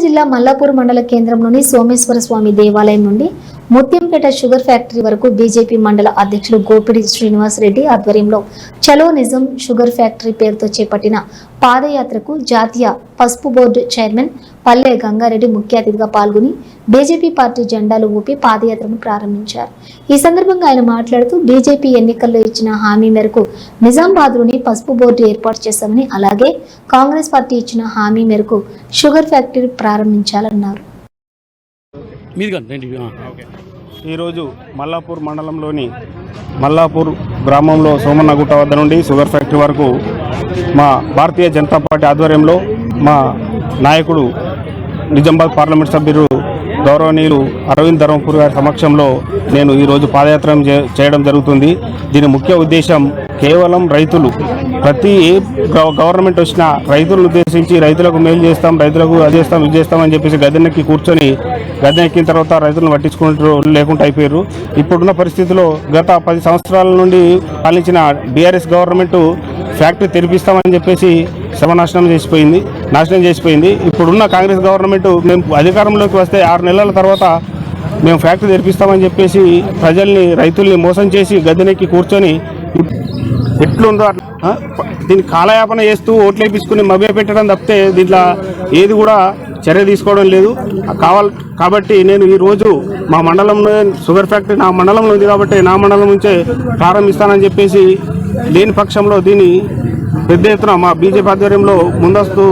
జిల్లా మల్లాపూర్ మండల కేంద్రంలోని సోమేశ్వర స్వామి దేవాలయం నుండి ముత్యంపేట షుగర్ ఫ్యాక్టరీ వరకు బీజేపీ మండల అధ్యక్షులు గోపిడి శ్రీనివాస్ రెడ్డి ఆధ్వర్యంలో చలో నిజం షుగర్ ఫ్యాక్టరీ పేరుతో చేపట్టిన పాదయాత్రకు జాతీయ పసుపు బోర్డు చైర్మన్ పల్లె గంగారెడ్డి ముఖ్య అతిథిగా పాల్గొని బీజేపీ పార్టీ జెండాలు ఊపి పాదయాత్రను ప్రారంభించారు. ఈ సందర్భంగా ఆయన మాట్లాడుతూ బీజేపీ ఎన్నికల్లో ఇచ్చిన హామీ మేరకు నిజామాబాద్లోని పసుపు బోర్డు ఏర్పాటు చేశామని అలాగే కాంగ్రెస్ పార్టీ ఇచ్చిన హామీ మేరకు షుగర్ ఫ్యాక్టరీ ప్రారంభించాలన్నారు. మీది కానీ రండి ఈరోజు మల్లాపూర్ మండలంలోని మల్లాపూర్ గ్రామంలో సోమన్నగుట్ట వద్ద నుండి షుగర్ ఫ్యాక్టరీ వరకు మా భారతీయ జనతా పార్టీ ఆధ్వర్యంలో మా నాయకుడు నిజామాబాద్ పార్లమెంట్ సభ్యులు గౌరవనీయులు అరవింద్ ధర్మపూర్ గారి సమక్షంలో నేను ఈరోజు పాదయాత్ర చే- చేయడం జరుగుతుంది. దీని ముఖ్య ఉద్దేశం కేవలం రైతులు. ప్రతి ఏ గవ- గవర్నమెంట్ వచ్చినా రైతులను ఉద్దేశించి రైతులకు మేలు చేస్తాం రైతులకు అది చేస్తాం ఇది చేస్తాం అని చెప్పేసి గద్దెనెక్కి కూర్చొని గద్దెనెక్కిన తర్వాత రైతులను పట్టించుకుంటూ లేకుండా అయిపోయారు. ఇప్పుడున్న పరిస్థితిలో గత పది సంవత్సరాల నుండి పాలించిన బీఆర్ఎస్ గవర్నమెంట్ ఫ్యాక్టరీ తెరిపిస్తామని చెప్పేసి సర్వనాశనం చేసిపోయింది నాశనం చేసిపోయింది. ఇప్పుడున్న కాంగ్రెస్ గవర్నమెంట్ మేము అధికారంలోకి వస్తే ఆరు నెలల తర్వాత మేము ఫ్యాక్టరీ తెరిపిస్తామని చెప్పేసి ప్రజల్ని రైతుల్ని మోసం చేసి గద్దెనెక్కి కూర్చొని ఎట్లుందో అట్లా, దీన్ని కాలయాపన చేస్తూ ఓట్లు వేపించుకుని మభ్య పెట్టడం తప్పితే దీంట్లో ఏది కూడా చర్య తీసుకోవడం లేదు. కావాలి కాబట్టి నేను ఈరోజు మా మండలంలో షుగర్ ఫ్యాక్టరీ నా మండలంలో ఉంది కాబట్టి నా మండలం నుంచే ప్రారంభిస్తానని చెప్పేసి లేని పక్షంలో దీన్ని పెద్ద ఎత్తున మా బీజేపీ ఆధ్వర్యంలో ముందస్తు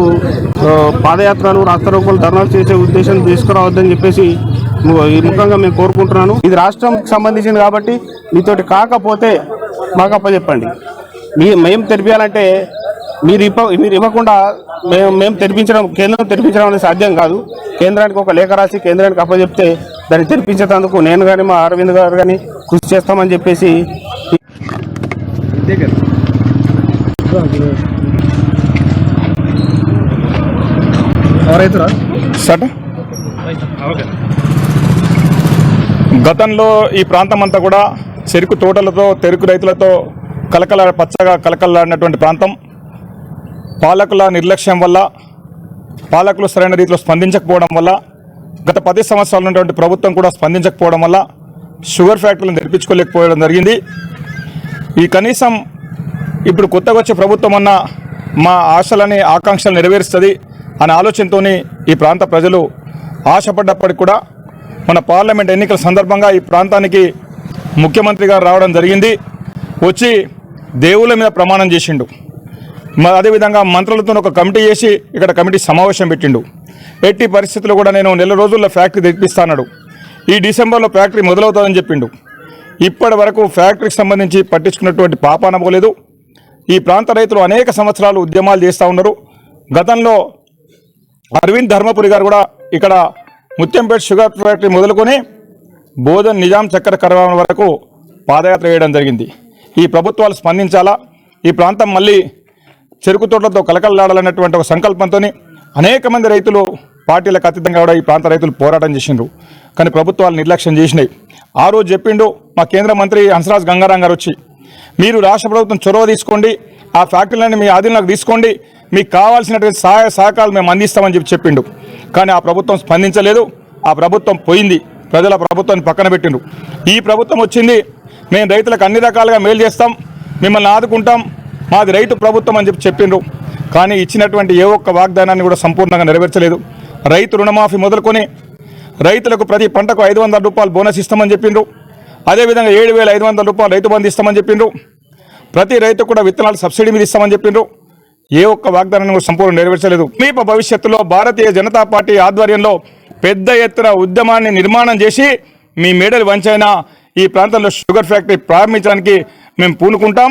పాదయాత్రలు రాస్తారోకోలు ధర్నాలు చేసే ఉద్దేశం తీసుకురావద్దని చెప్పేసి ఈ ముఖంగా మేము కోరుకుంటున్నాను. ఇది రాష్ట్రంకి సంబంధించింది కాబట్టి మీతోటి కాకపోతే మాకు చెప్పండి మీ మేము తెరిపించాలంటే మీరు ఇవ్వ మీరు ఇవ్వకుండా మేము మేము తెరిపించడం కేంద్రం తెరిపించడం అనేది సాధ్యం కాదు. కేంద్రానికి ఒక లేఖ రాసి కేంద్రానికి అప్పచెప్తే దాన్ని తెరిపించేందుకు నేను కానీ మా అరవింద్ గారు కానీ కృషి చేస్తామని చెప్పేసి సట గతంలో ఈ ప్రాంతం అంతా కూడా చెరుకు తోటలతో తెరుకు రైతులతో కలకల పచ్చగా కలకలాడినటువంటి ప్రాంతం. పాలకుల నిర్లక్ష్యం వల్ల పాలకులు సరైన రీతిలో స్పందించకపోవడం వల్ల గత పది సంవత్సరాలు ఉన్నటువంటి ప్రభుత్వం కూడా స్పందించకపోవడం వల్ల షుగర్ ఫ్యాక్టరీలను తెరిపించుకోలేకపోవడం జరిగింది. ఈ కనీసం ఇప్పుడు కొత్తగా వచ్చే ప్రభుత్వం అన్న మా ఆశలని ఆకాంక్షలు నెరవేరుస్తుంది అనే ఆలోచనతో ఈ ప్రాంత ప్రజలు ఆశపడ్డప్పటికి కూడా మన పార్లమెంట్ ఎన్నికల సందర్భంగా ఈ ప్రాంతానికి ముఖ్యమంత్రి గారు రావడం జరిగింది. వచ్చి దేవుళ్ళ మీద ప్రమాణం చేసిండు. మ- అదేవిధంగా మంత్రులతో ఒక కమిటీ చేసి ఇక్కడ కమిటీ సమావేశం పెట్టిండు. ఎట్టి పరిస్థితుల్లో కూడా నేను నెల రోజుల్లో ఫ్యాక్టరీ తెప్పిస్తాన్నాడు ఈ డిసెంబర్లో ఫ్యాక్టరీ మొదలవుతుందని చెప్పిండు. ఇప్పటి వరకు ఫ్యాక్టరీకి సంబంధించి పట్టించుకున్నటువంటి పాపాన పోలేదు ఈ ప్రాంత రైతులు అనేక సంవత్సరాలు ఉద్యమాలు చేస్తూ ఉన్నారు. గతంలో అరవింద్ ధర్మపురి గారు కూడా ఇక్కడ ముత్యంపేట షుగర్ ఫ్యాక్టరీ మొదలుకొని బోధన్ నిజాం చక్కెర కరవాల వరకు పాదయాత్ర వేయడం జరిగింది. ఈ ప్రభుత్వాలు స్పందించాలా? ఈ ప్రాంతం మళ్ళీ చెరుకు తోటలతో కలకలలాడాలన్నటువంటి ఒక సంకల్పంతో అనేక మంది రైతులు పార్టీలకు అతీతంగా కూడా ఈ ప్రాంత రైతులు పోరాటం చేసిండ్రు. కానీ ప్రభుత్వాలు నిర్లక్ష్యం చేసినాయి. ఆ రోజు చెప్పిండు మా కేంద్ర మంత్రి హంసరాజ్ గంగారాం గారు వచ్చి మీరు రాష్ట్ర ప్రభుత్వం చొరవ తీసుకోండి ఆ ఫ్యాక్టరీలని మీ ఆధీనంలోకి తీసుకోండి మీకు కావాల్సినటువంటి సహాయ సహకారాలు మేము అందిస్తామని చెప్పి చెప్పిండు. కానీ ఆ ప్రభుత్వం స్పందించలేదు. ఆ ప్రభుత్వం పోయింది. ప్రజల ప్రభుత్వాన్ని పక్కన పెట్టిండు ఈ ప్రభుత్వం వచ్చింది మేము రైతులకు అన్ని రకాలుగా మేలు చేస్తాం మిమ్మల్ని ఆదుకుంటాం మాది రైతు ప్రభుత్వం అని చెప్పి చెప్పిండ్రు. కానీ ఇచ్చినటువంటి ఏ ఒక్క వాగ్దానాన్ని కూడా సంపూర్ణంగా నెరవేర్చలేదు. రైతు రుణమాఫీ మొదలుకొని రైతులకు ప్రతి పంటకు ఐదు వందల రూపాయలు బోనస్ ఇస్తామని చెప్పిండ్రు. అదేవిధంగా ఏడు వేల ఐదు వందల రూపాయలు రైతు బంధు ఇస్తామని చెప్పిండ్రు. ప్రతి రైతు కూడా విత్తనాలు సబ్సిడీ మీద ఇస్తామని చెప్పిండ్రు. ఏ ఒక్క వాగ్దానాన్ని కూడా సంపూర్ణ నెరవేర్చలేదు. సమీప భవిష్యత్తులో భారతీయ జనతా పార్టీ ఆధ్వర్యంలో పెద్ద ఎత్తున ఉద్యమాన్ని నిర్మాణం చేసి మీ మేడలు వంచైన ఈ ప్రాంతంలో షుగర్ ఫ్యాక్టరీ ప్రారంభించడానికి మేము పూనుకుంటాం.